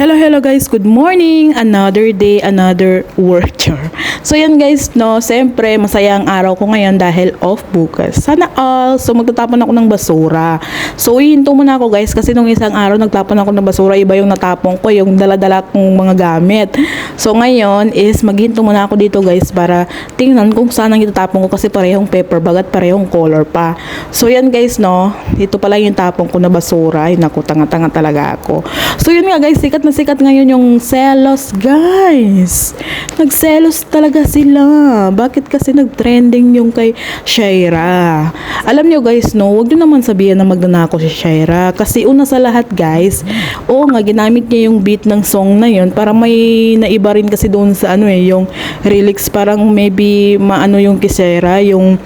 Hello, hello guys. Good morning. Another day, another work chore. So yan guys, no, siyempre masaya ang araw ko ngayon dahil off bukas. Sana all. So magtatapon ako ng basura. So ihinto muna ako guys kasi nung isang araw nagtapon ako ng basura, iba yung natapon ko, yung dala-dala kong mga gamit. So ngayon is maghinto muna ako dito guys para tingnan kung saan ang itatapon ko kasi parehong paper bag at parehong color pa. So yan guys, no, ito pala yung tapon ko na basura. Ay naku, tanga-tanga talaga ako. So yun nga guys, sikat na sikat ngayon yung selos guys. Nagselos talaga sila. Bakit kasi nagtrending yung kay Shaira? Alam nyo guys, no, wag nyo naman sabihin na magnanako si Shaira. Kasi una sa lahat guys, oo nga, ginamit niya yung beat ng song na yun para may naiba rin kasi doon sa ano eh, yung lyrics parang maybe maano yung Shaira, yung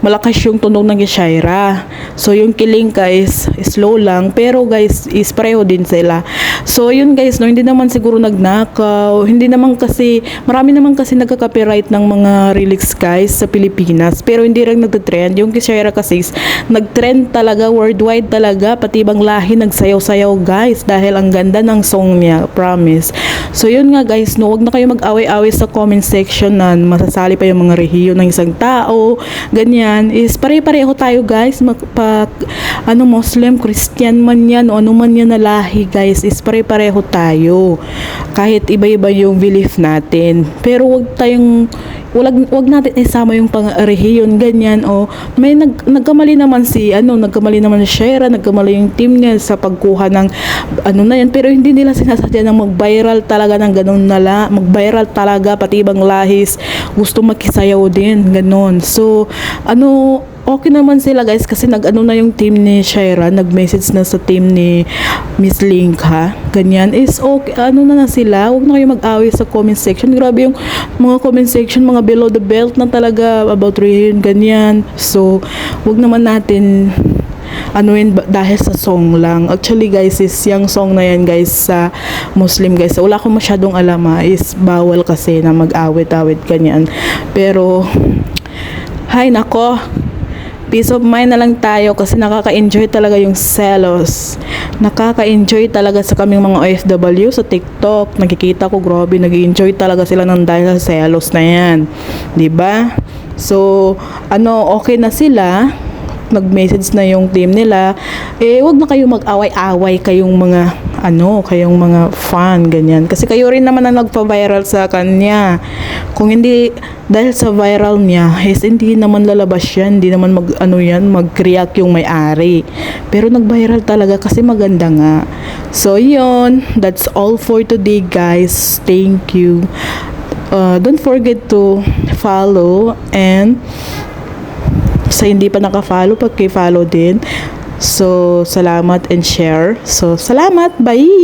malakas yung tunog ng Shaira. So, yung kiling guys, slow lang. Pero guys, is pareho din sila. So, yun guys, no, hindi naman siguro nagnakaw. Hindi naman kasi, marami naman kasi nagka-copyright ng mga lyrics guys sa Pilipinas. Pero hindi rin nagtitrend. Yung kay Shaira kasi, is nagtrend talaga, worldwide talaga. Pati ibang lahi nagsayaw-sayaw guys. Dahil ang ganda ng song niya, promise. So, yun nga guys, no, wag na kayo mag-away-away sa comment section na masasali pa yung mga rehiyo ng isang tao, ganyan is pare-pareho tayo guys. Magpa ano Muslim, Christian man yan o ano man yan na lahi guys is pare-pareho tayo. Kahit iba-iba yung belief natin. Pero wag tayong wag, wag natin isama yung pang rehiyon ganyan o may nag, nagkamali naman si ano nagkamali naman si Shera nagkamali yung team niya sa pagkuha ng ano na yan. Pero hindi nila sinasadya na mag-viral talaga ng ganun nala mag-viral talaga pati ibang lahis. Gusto makisayaw din ganun. So ano okay naman sila guys kasi nag-ano na yung team ni Shaira, nag-message na sa team ni Miss Link ha. Ganyan is okay, ano na na sila. Huwag na kayo mag-away sa comment section. Grabe yung mga comment section, mga below the belt na talaga about Rihin, ganyan. So, huwag naman natin ano yun, dahil sa song lang. Actually guys, is yung song na yan guys sa Muslim guys. Wala akong masyadong alam ha, is bawal kasi na mag-awit-awit ganyan. Pero, hay nako, peace of mind na lang tayo kasi nakaka-enjoy talaga yung selos. Nakaka-enjoy talaga sa kaming mga OFW sa TikTok. Nakikita ko, grabe, nag enjoy talaga sila ng dahil sa selos na yan. ba? So, ano, okay na sila nag-message na yung team nila, eh wag na kayo mag-away-away kayong mga ano, kayong mga fan ganyan. Kasi kayo rin naman ang nagpa-viral sa kanya. Kung hindi dahil sa viral niya, is hindi naman lalabas yan, hindi naman mag ano yan, mag-react yung may-ari. Pero nag-viral talaga kasi maganda nga. So yun, that's all for today guys. Thank you. Uh, don't forget to follow and sa hindi pa naka-follow, pag follow din. So, salamat and share. So, salamat. Bye!